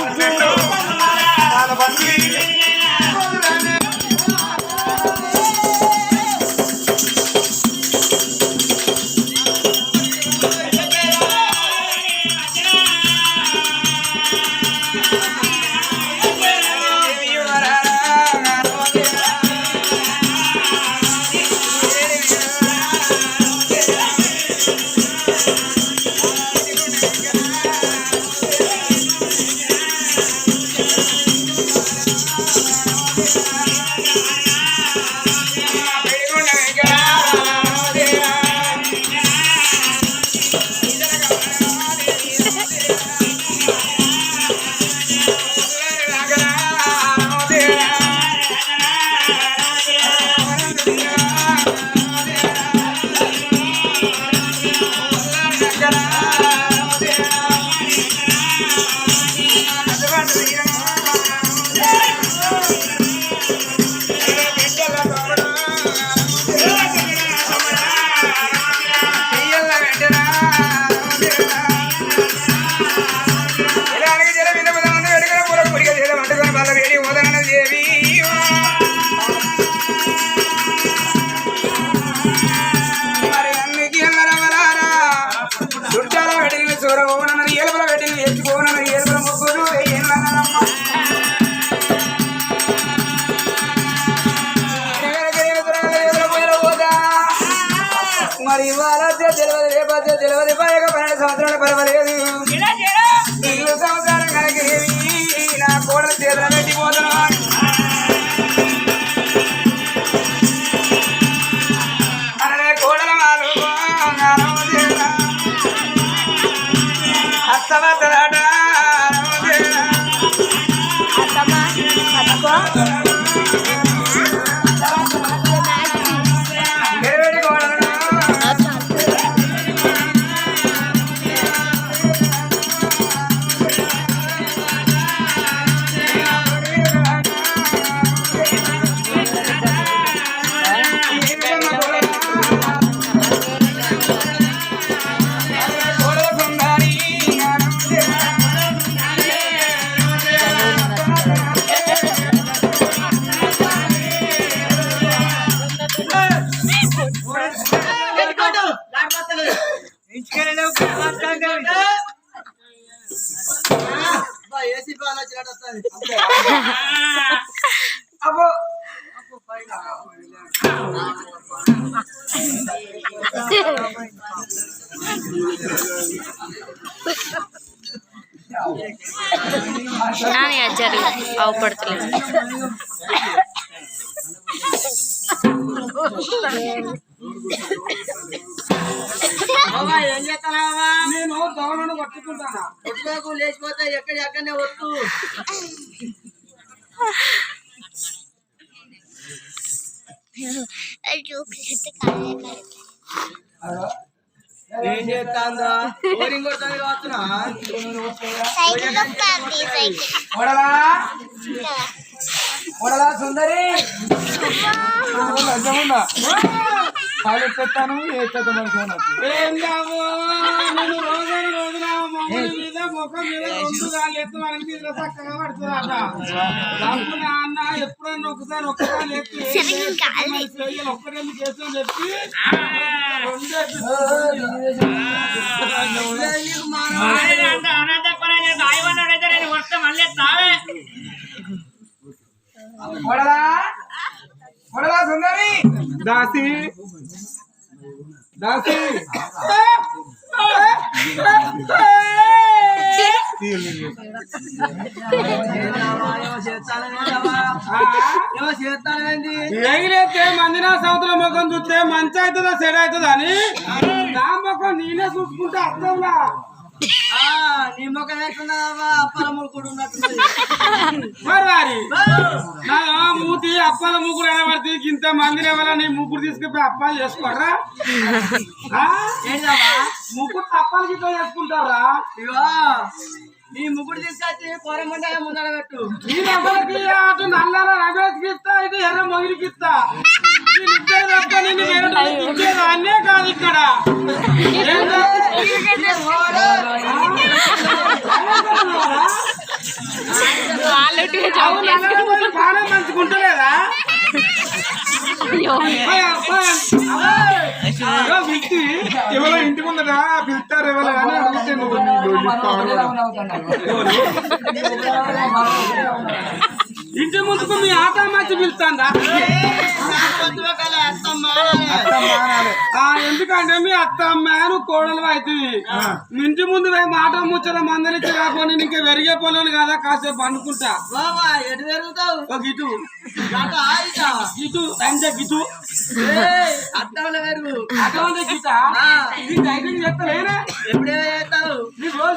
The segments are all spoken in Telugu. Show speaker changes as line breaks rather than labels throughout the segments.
you
do. ఏం చేస్తానావా
నేను దవనను పట్టుకుంటానా?
కొట్టుకోకు లేచిపోతే ఎక్కడ ఎక్కడనే వస్తు ఏం చేస్తాందా? బోరింగ్ కొడుతుంది కావచ్చునా
సుందరి? కాలు పెట్టాను ఏ పెద్ద మనిషి ఏం కావు నేను రోజు రోజున మొగుడి మీద ముఖం మీద రెండు దాళ్ళు ఎత్తు మనకి మీద చక్కగా పడుతుందట డబ్బు నాన్న ఎప్పుడన్నా ఒకసారి ఒక్కసారి ఎత్తి ఒక్కరెందుకు చేస్తాను చెప్పి రెండు కొడలా కొడలా సుందరి? దాసి. దాసి
ఏమో
ఎగిరేస్తే మందిన సంవత్సరం ముఖం చూస్తే మంచి అవుతుందా సెడ్ అవుతుందా అని? నా ముఖం నేనే చూసుకుంటే అర్థంలా
నీ మొక్క వేస్తున్నావా అప్పల ముడుకుడు ఉన్నట్టుంది.
మరి వారి నా మూతి అప్పాల ముగ్గురు అనబడితే ఇంత మంది ఎవరా నీ ముగ్గురు తీసుకుపోయి అప్పాలు చేసుకోరా ముగ్గురు అప్పాలు గిట్ల చేసుకుంటారా
ఇగో నీ ముగ్గురు తీసుకొచ్చి పొరమంటే ముందర పెట్టు.
ఈ డబ్బులకి అటు నల్ల రమేష్కి ఇస్తా ఇది ఎర్ర మొగిలికి ఇస్తా. వీళ్ళిద్దరు కాదు ఇక్కడ ఏంటో? అవును నల్లగా ఎవరో ఇంటి ముందరా పిలుస్తారు ఎవరో అని అడిగితే నువ్వు ఇంటి ముందుకు మీ ఆట మధ్య పిలుస్తాందా? ఎందుకంటే మీ అత్త అమ్మాయి కోడలు అవుతుంది ఇంటి ముందు పోయి మాట ముచ్చట మందలిచ్చి రాకపోతే నీకు వెరిగే పోలేను కదా కాసేపు అనుకుంటా. ఒక ఇటు
అటు
ఇటు లంచ గిటు అటువంటి గిట. ఇది డైటింగ్ చేస్తలేనా?
ఎప్పుడే
రోజు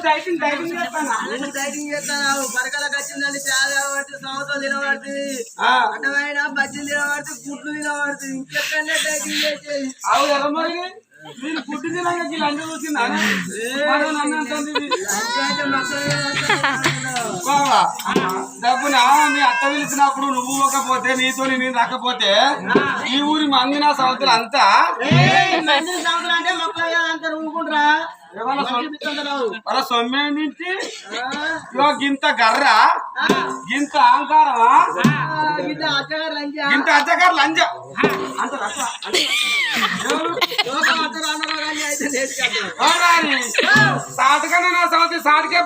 డైటింగ్ డైటింగ్ చేస్తానా?
డైటింగ్ చేస్తాను? పరకలకు వచ్చిందండి చాలా సంవత్సరం తినబడుతుంది.
ఆ,
అడ్డమైన బజ్జీలు తినబడుతుంది గుడ్లు తినబడుతుంది. ఇంకెక్కడనే డైటింగ్ చేసేది?
అవు మరి? చూసిందా బావా డబ్బున మీ అత్త పిలిచినప్పుడు నువ్వు పోకపోతే నీతో నేను రాకపోతే ఈ ఊరి మంది నా సంవత్సరం అంతా
సంవత్సరం అంటే మొక్కలు అంతా ఊరుకుంటారా
వాళ్ళ సొమ్మె నుంచి గింత గర్ర గింత అహంకారమా? గింత అచ్చగారు లంజ. అంత సాటుకన్నా నా సంవత్సరం సాటుకే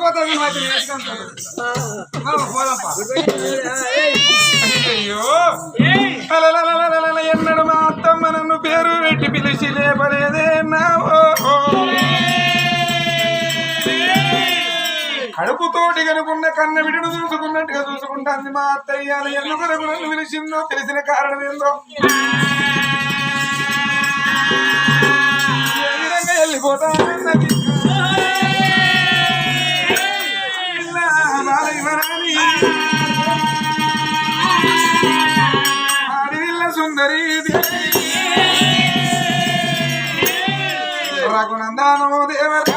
ఎన్నడు మా అత్తమ్మ నన్ను పేరు పెట్టి పిలిచి లేపలేదే నా ఓ కడుపుతోటి కనుకున్న కన్న విడుడు చూసుకున్నట్టుగా చూసుకుంటాంది మా అత్తయ్య ఎందుకు నన్ను పిలిచిందో తెలిసిన కారణం ఏందో. వెళ్ళిపోతానన్నది ఇలా సుందరి దేవరా.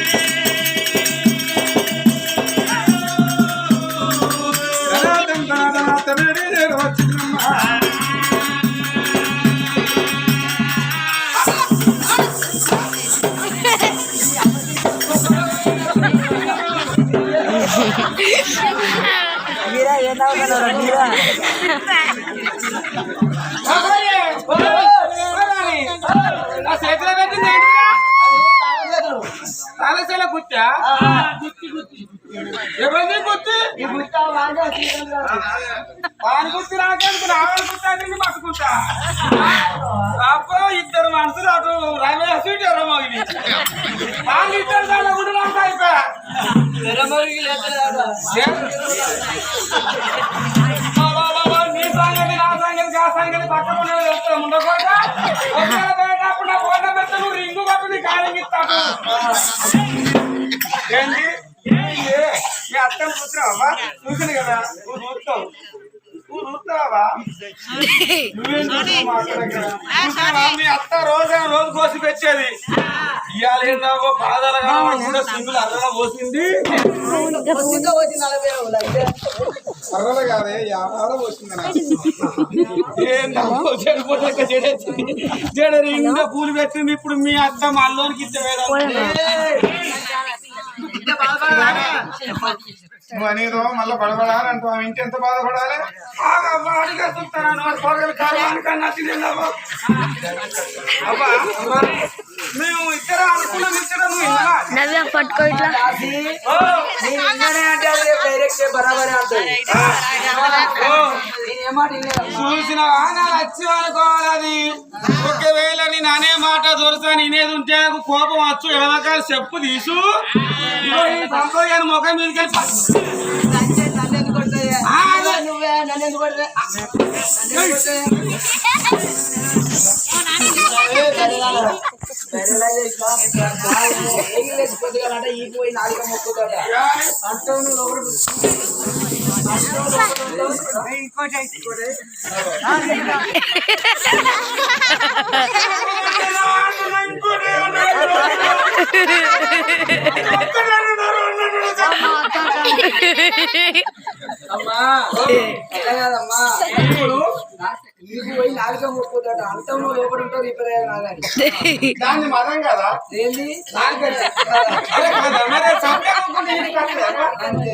తలసేల గుత్తా ఎవరిది గుత్తి వాని గుత్తి రాకేందుకు? రావాలి అబ్బో ఇద్దరు మనుషులు అటు రైల్వే సీట్ ఎర్రమోగిని వాళ్ళు ఇద్దరు దాంట్లో కూడా నాకు అయిపోయా నీ సంగతి నా సంగతి ఆ సంగతి పక్కన ఉండకూడదా? ఒకవేళ పోయేటప్పుడు నా ఫోన్ నెంబర్ రింగు కొట్టు నీ కాలింగ్ ఇస్తాను. ఏంటి? మీ అత్తను కదా. నువ్వు చూస్తావు నువ్వు చూస్తావా మా అత్త రోజు రోజు కోసి పెట్టేది. ఇవాళ బాధలు కూడా సింగులు అర్రగా పోసింది. అర్రలు కాదే యాభై పోసింది ఏందమ్మో చెడిపోతే చెడేసింది చెడ ఇంకా పూలు పెట్టింది. ఇప్పుడు మీ అత్త మల్లోనికి ఇచ్చే నువ్వు అనేదో మళ్ళీ పడబడాలి అంటావు ఇంటి ఎంత బాధపడాలి? అడిగా చూస్తాను పొరగలు కాలానికన్నా అబ్బా మేము ఇద్దరు అనుకున్నాం ఇద్దరు నువ్వు విన్నావా?
నవ్య పట్టుకో ఇట్లా.
అది
అనుకోవాలి ఒకవేళ నేను అనే మాట దొరసా నేనేది ఉంటే నాకు కోపం వచ్చు. ఎడవకాయ చెప్పు తీసు. సంతోషాన్ని ముఖం మీదకి.
నువ్వే నన్ను ఎందుకు అమ్మా అట్లా కాదమ్మా ఇప్పుడు నీకు పోయి మొక్కుతాడ లోపల రిపేర్
దాన్ని కదా?
ఏంది? అంతే.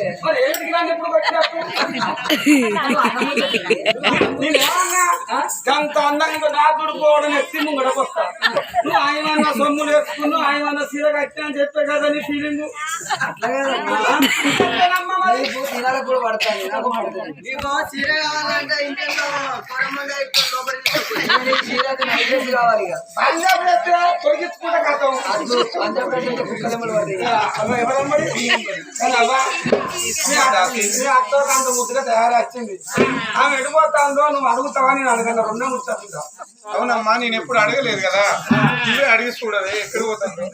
అందంగా నా దుడుకోవడం ఎత్తి ముంగడకు వస్తా. నువ్వు ఆయన సొమ్ములు వేసుకున్నావు ఆయన సీర కట్టా అని చెప్పే కదా నీ ఫీలింగ్
అట్లా కూడా పడతాను చీర కావాలంటే ఇక
అంత ముద్దుగా తయారచ్చింది ఆమె ఎడిపోతాందో నువ్వు అడుగుతావా నేను అడగను రెండో ముచ్చా
అవునమ్మా నేను ఎప్పుడు అడగలేదు కదా. నువ్వే అడిగి చూడవే ఎక్కడ పోతాను.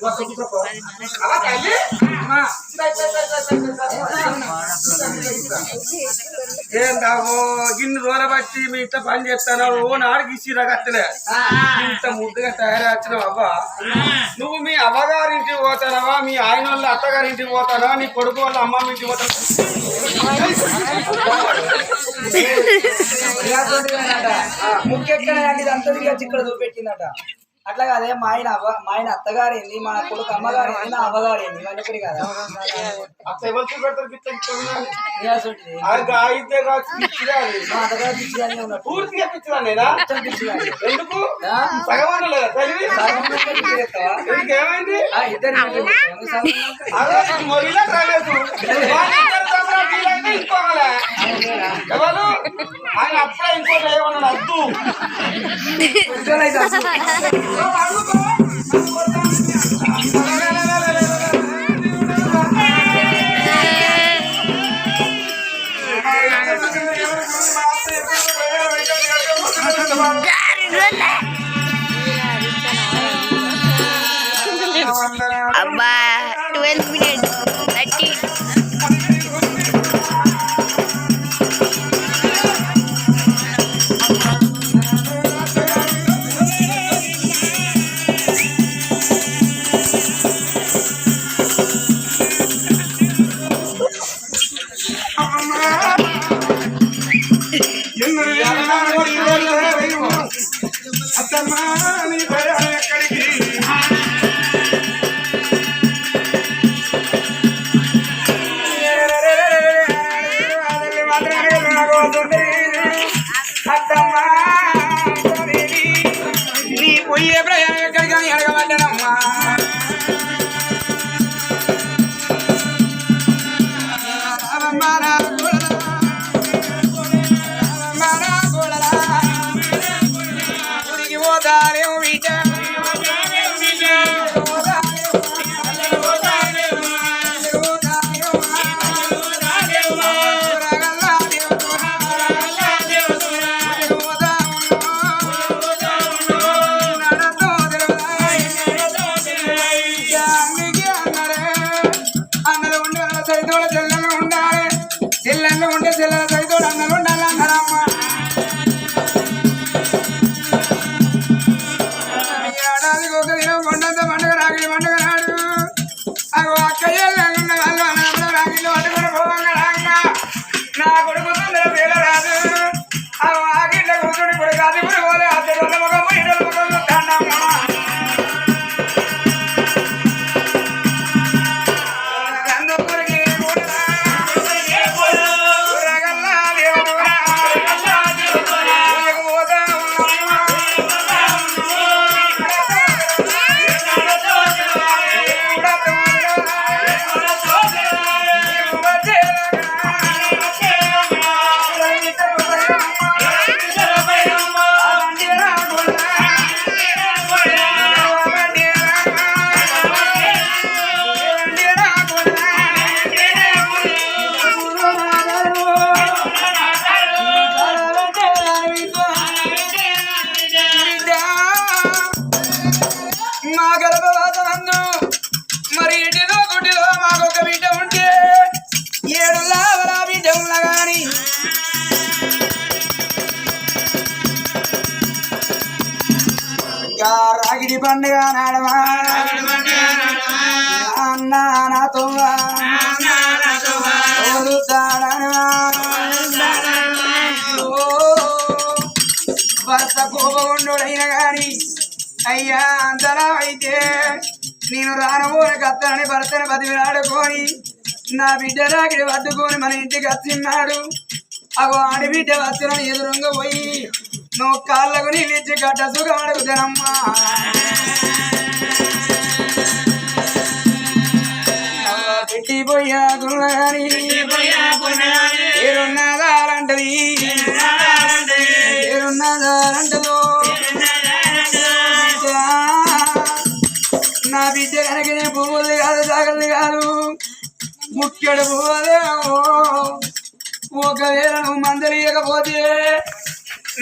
ఏంటావో గిన్నె దూర బట్టి మీ ఇంట్లో పని చేస్తాను ఓ నాడికి ఇచ్చిరా కట్టలే ఇంత ముద్దుగా తయారు వచ్చిన అవ్వ నువ్వు మీ అవ్వగారింటికి పోతానవా మీ ఆయన వాళ్ళ అత్తగారింటికి పోతానా నీ కొడుకు వాళ్ళ అమ్మమ్మ ఇంటికి పోతానా
ముఖ్యక్కడ లాంటిది అంతా ఇక్కడ చూపెట్టిందట. అట్లా కాదే మా ఆయన మా ఆయన అత్తగారింది మా కొడుకు అమ్మగారింది నా అవ్వగారింది ఒకటి కదా. అత్తగారు ఇద్దరు
వీలైతే ఇంకోగలే ఎవరు? ఆయన అప్పుడే ఇంకోటి ఏమన్నాడు? అద్దు.
కోపగుండోడైన గాని అయ్యా అంతలా అయితే నేను రానబోని కత్తనని భర్తను బతిలాడుకొని నా బిడ్డ రాకిడి పట్టుకొని మన ఇంటికి వచ్చిన్నాడు అగో ఆడబిడ్డ వచ్చిన ఎదురుంగ పోయి నువ్వు కాళ్ళకు నీళ్ళిచ్చి గడ్డ సుఖం అడుగుతానమ్మా పెట్టి పోయా గుణగాని ఏరున్నదాలంటది ఏరున్నదాలంటదో నా బిడ్డ కనుకనే పువ్వులు కాదు జాగ్రత్త కాదు. ముఖ్యడు పువ్వులేమో ఒకవేళ నువ్వు మందలియకపోతే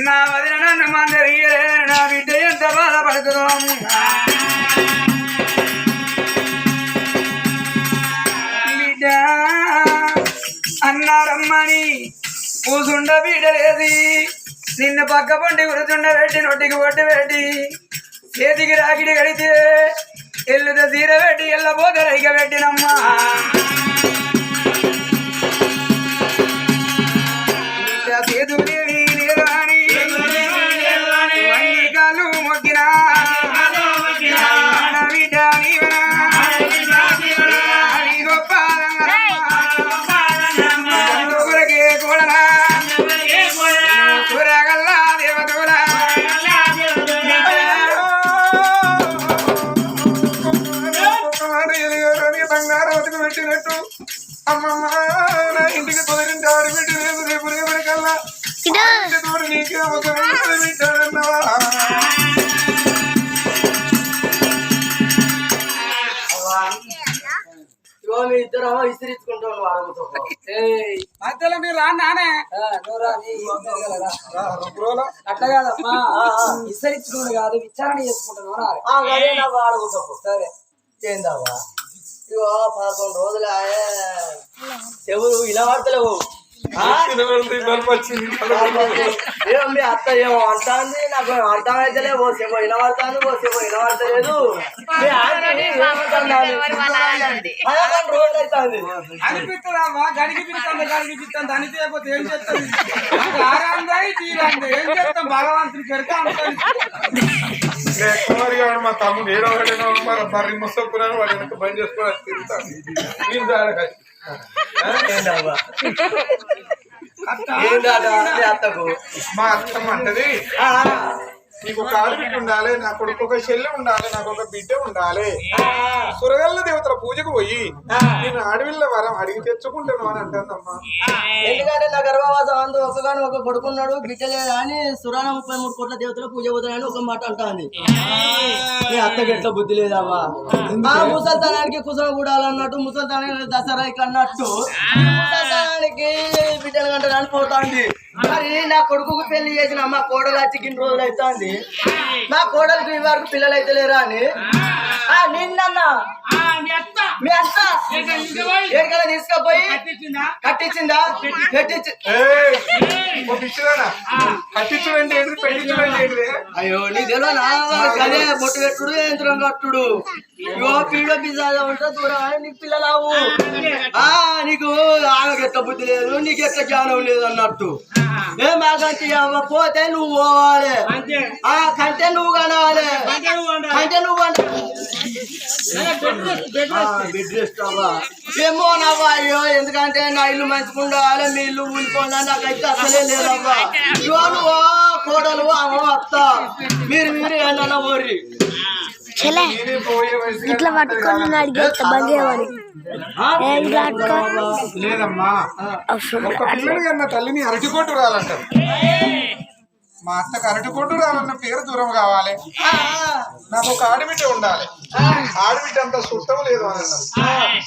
నా వదిన నన్ను మందలియలే నా బిడ్డ ఎంత బాధపడుతుందో బిడ్డ అన్నారమ్మని కూసుండ బిడ్డలేది నిన్ను పక్క పండి గురుతుండ పెట్టి నొట్టికి పొట్టి పెట్టి చేతికి రాకిడి కడితే ఎల్లుద తీర పెట్టి ఎల్లబోతే రైక పెట్టినమ్మా. బిడ్డ ఇగో మీ ఇద్దరు వాడముతో
మధ్యలో మీరు రా నానే.
అట్లా కాదమ్మా. విసరించుకోండి కాదు విచారణ చేసుకుంటాను వాడముతో సరే. ఏందవ్వా? ఇగో పదకొండు రోజులు ఆయే. చెవులు ఇలా పడతలేవు ఆ? ఏం మీ అత్త ఏమో అంటాంది నాకు ఓ సేమో వినబడతాను వినబడతలేదు.
అనిపిస్తుందమ్మా గడికి గడికి ఏం చేస్తుంది ఆరాందాయి తీరంది ఏం చేస్తాం? భగవంతుని పెడతా ఉంటుంది
కుమారి గారు మా తమ్ముడు ఏడో ఒకటేనో మరి ముసక్కున్నాను వాడు వెనక బంద్ చేసుకోవాలి తిరుగుతాను
మీ
అత్తమ్మ అంటది. నీకు ఒక ఆడబిడ్డ ఉండాలి నా కొడుకు ఒక చెల్లె ఉండాలి నాకు ఒక బిడ్డ ఉండాలి.
ఆ,
సురగల్ల దేవతల పూజకు పోయి
ఆ.
నేను అడవిల్ల వరం అడిగి తెచ్చుకుంటాను అని అంటుందమ్మా.
ఎందుకంటే నా గర్భవాసం అందు ఒకగాని ఒక కొడుకున్నాడు బిడ్డలే అని సురాన ముప్పై మూడు కోట్ల దేవతలు పూజ పోతాయని ఒక మాట అంటాంది. మీ అత్తకి ఎట్లా బుద్ధి లేదమ్మా ఆ ముసల్తనానికి కుసల కూడాలన్నట్టు ముసల్తనానికి దసరాకి అన్నట్టు ముసల్తనానికి బిడ్డలు కంటారని పోతాంది. మరి నా కొడుకుకు పెళ్ళి చేసిన మా కోడలు వచ్చి ఇన్ని రోజులు అవుతుంది. నా కోడలికి వరకు పిల్లలు అయితే లేరా అని? నిన్నన్నా. మీ అత్త. తీసుకుపోయి కట్టించిందా? కట్టించి అయ్యో నీ తెలియనా అదే బొట్టు పెట్టుడు యంత్రం కట్టుడు. ఇగో పీడ పిజ్జా ఉంటే దూరం అని నీకు పిల్లలావు. ఆ నీకు ఆమెకు ఎట్ట బుద్ధి లేదు నీకు ఎట్ట జ్ఞానం లేదు అన్నట్టు. ఏ మాకంటే పోతే నువ్వు పోవాలి. ఆ కంటే నువ్వు కనాలి. కంటే నువ్వు బెడ్ రెస్ట్ అవ్వా ఏమో నవ్వా అయ్యో ఎందుకంటే నా ఇల్లు మంచుకుండాలి మీ ఇల్లు ఊలిపోండా నాకైతే అసలే లేదవ్వా. ఇగో నువ్వు కోడలు అమ్మ అత్త మీరు మీరు ఏమన్నా ఓరి?
చెలే ఇట్లా పట్టుకొని అడిగేస్తా బంద్ చేయమని ఏం కాదుకో
లేదమ్మా. తల్లిని అరటికొట్టు రాలంటారు. మా అత్తకు అరటికొట్టు రాలన్న పేరు దూరం కావాలి. నాకు ఒక ఆడబిడ్డ ఉండాలి. ఆడబిడ్డ అంత సుట్టం లేదు అని అన్నారు